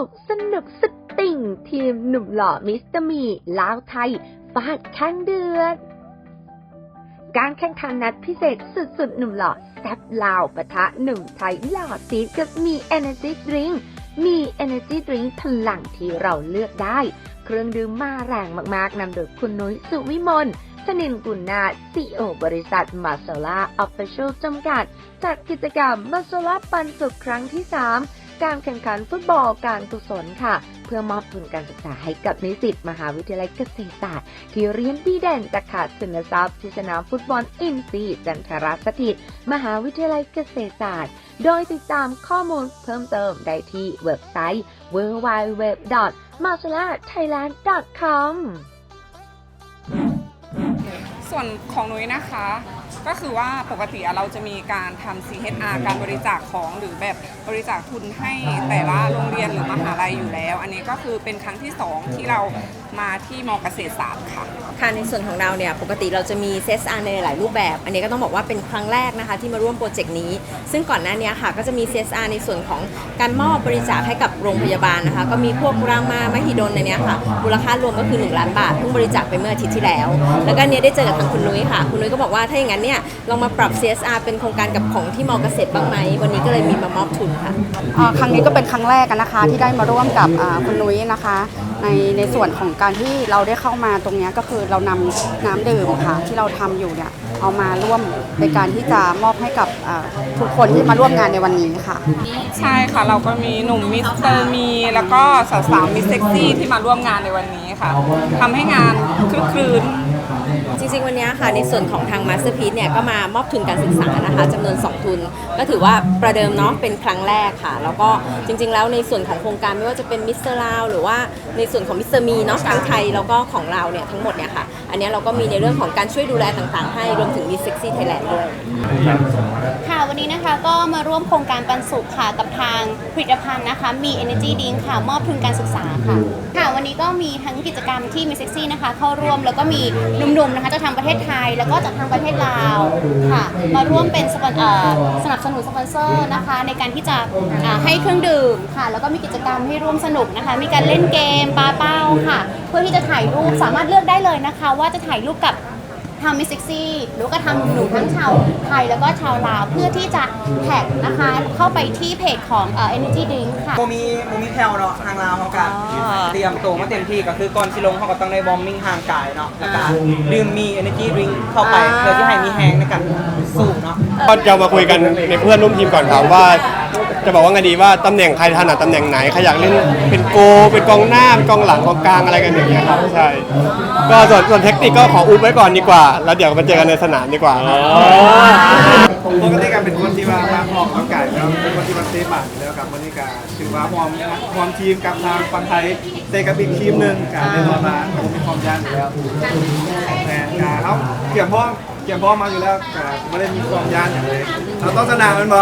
นุกสนุกสดติ่ง ทีมหนุ่มหล่อมิสเตอร์มีลาวไทยฟาดแข้งเดือดการแข่งขันนัดพิเศษสุดๆ หนุ่มหล่อแซบลาวปะทะหนุ่มไทยหล่อซีดกับมี Energy Drink มี Energy Drink พลังที่เราเลือกได้ เครื่องดื่มมาแรงมากๆนำโดยคุณนุ้ยสุวิมลชนินกุลนาซีโอบริษัทมาซาลาออฟฟิเชียลจำกัด จัดกิจกรรมมาซาลาปันสุขครั้งที่ 3 การแข่งขันฟุตบอลการกุศลค่ะ เพื่อมอบทุนการศึกษาให้กับนิสิตมหาวิทยาลัยเกษตรศาสตร์ ที่เรียนดีเด่นจากขาดทุนทรัพย์ที่สนามฟุตบอลอินซีจันทรสถิต มหาวิทยาลัยเกษตรศาสตร์ โดยติดตามข้อมูลเพิ่มเติมได้ที่เว็บไซต์ www.marcelathailand.com ส่วนของนุ้ยนะคะ ก็คือว่าปกติอะเราจะมีการทำ CHR การบริจาคของหรือแบบบริจาคทุนให้แต่ละโรงเรียนหรือมหาลัยอยู่แล้ว อันนี้ก็คือเป็นครั้งที่ 2 ที่เรา มาที่มเกษตรศาสตร์ค่ะ ค่ะในส่วนของเราเนี่ยปกติเราจะมี CSR ในหลายรูปแบบ อันนี้ก็ต้องบอกว่าเป็นครั้งแรกนะคะที่มาร่วมโปรเจกต์นี้ ซึ่งก่อนหน้านี้ค่ะก็จะมี CSR ในส่วนของการมอบบริจาคให้กับโรงพยาบาลนะคะก็มีพวกรามามหิดลในเนี้ยค่ะมูลค่ารวมก็คือ 1 ล้านบาทเพิ่งบริจาคไปเมื่ออาทิตย์ที่แล้ว แล้วก็อันเนี้ยได้เจอกับทางคุณนุ้ยค่ะคุณนุ้ยก็บอกว่าถ้าอย่างนั้นเนี่ยลองมาปรับ CSR เป็นโครงการกับของที่มอเกษตรบ้างไหมวันนี้ก็เลยมีมามอบทุนค่ะ อ่าครั้งนี้ก็เป็นครั้งแรกกันนะคะที่ได้มาร่วมกับอ่าคุณนุ้ยนะคะ ในในส่วนของการที่เราได้เข้ามาตรงนี้ก็คือเรานำน้ำดื่มค่ะที่เราทำอยู่เนี่ยเอามาร่วมในการที่จะมอบให้กับอ่าทุกคนที่มาร่วมงานในวันนี้ค่ะ ใช่ค่ะ เราก็มีหนุ่มมิสเตอร์มี แล้วก็สาวๆมิสเซ็กซี่ที่มาร่วมงานในวันนี้ค่ะทำให้งานคลึกครื้น จริงๆ วันนี้ค่ะในส่วนของทาง Masterpiece เนี่ยก็มามอบทุนการศึกษานะคะจำนวน 2 ทุน ก็ถือว่าประเดิมเนาะเป็นครั้งแรกค่ะ แล้วก็จริงๆ แล้วในส่วนของโครงการไม่ว่าจะเป็นมิสเตอร์ลาวหรือว่าในส่วนของมิสเตอร์มีเนาะทั้งไทยแล้วก็ของเราเนี่ยทั้งหมดเนี่ยค่ะ อันนี้เราก็มีในเรื่องของการช่วยดูแลต่างๆ ให้รวมถึงมีเซ็กซี่ไทยแลนด์ด้วยค่ะวันนี้นะคะก็มาร่วมโครงการปันสุขค่ะกับทางผลิตภัณฑ์นะคะมี Energy Drink ค่ะมอบทุนการศึกษาค่ะ มีทั้งกิจกรรมที่มีเซ็กซี่นะคะ เข้าร่วมแล้วก็มีหนุ่มๆนะคะจากทางประเทศไทย แล้วก็จากทางประเทศลาวค่ะ มาร่วมเป็นสปอนเอ่อสนับสนุนสปอนเซอร์นะคะ ในการที่จะอ่าให้เครื่องดื่มค่ะ แล้วก็มีกิจกรรมให้ร่วมสนุกนะคะ มีการเล่นเกมปาเป้าค่ะ เพื่อที่จะถ่ายรูปสามารถเลือกได้เลยนะคะ ว่าจะถ่ายรูปกับ ทำมิสเซ็กซี่หรือว่าก็ทำหนุ่มทั้งชาวไทยแล้วก็ชาวลาว เพื่อที่จะแท็กนะคะ เข้าไปที่เพจของเอ่อ Energy Drink ค่ะ โมมีโมมีแถวเนาะทางลาวเขากันอ๋อ เตรียมตัวมาเต็มที่ก็คือก่อนสิลงเขาก็ต้องได้บอมมิ่งห่างกายเนาะแล้วก็ดื่มมี energy drink เข้าไปเพื่อที่ให้มีแฮงในการสูบเนาะ ก็จะมาคุยกันในเพื่อนร่วมทีมก่อนครับว่า จะบอกว่าไงดีว่าตำแหน่งใครถนัดตำแหน่งไหนใครอยากเล่นเป็นโกเป็นกองหน้าเป็นกองหลังกองกลางอะไรกันอย่างเงี้ยครับใช่ก็ส่วนส่วนเทคนิคก็ขออุบไว้ก่อนดีกว่า แล้วเดี๋ยวมาเจอกันในสนามดีกว่าครับปกติการเป็นคนที่ว่ามาออกกำลังกายแล้วเป็นคนที่มาเซฟบัตรแล้วกับวันนี้ก็ถือว่าพร้อมพร้อมทีมกับทางฝั่งไทยเตะกับอีกทีมหนึ่งการเล่นนอนมาผมมีความยากอยู่แล้วแทนการเขาเกี่ยมพร้อม เกียมพร้อมมาอยู่แล้วแต่ไม่ได้มีความยานอย่างเลยเราต้องสนะมันบ่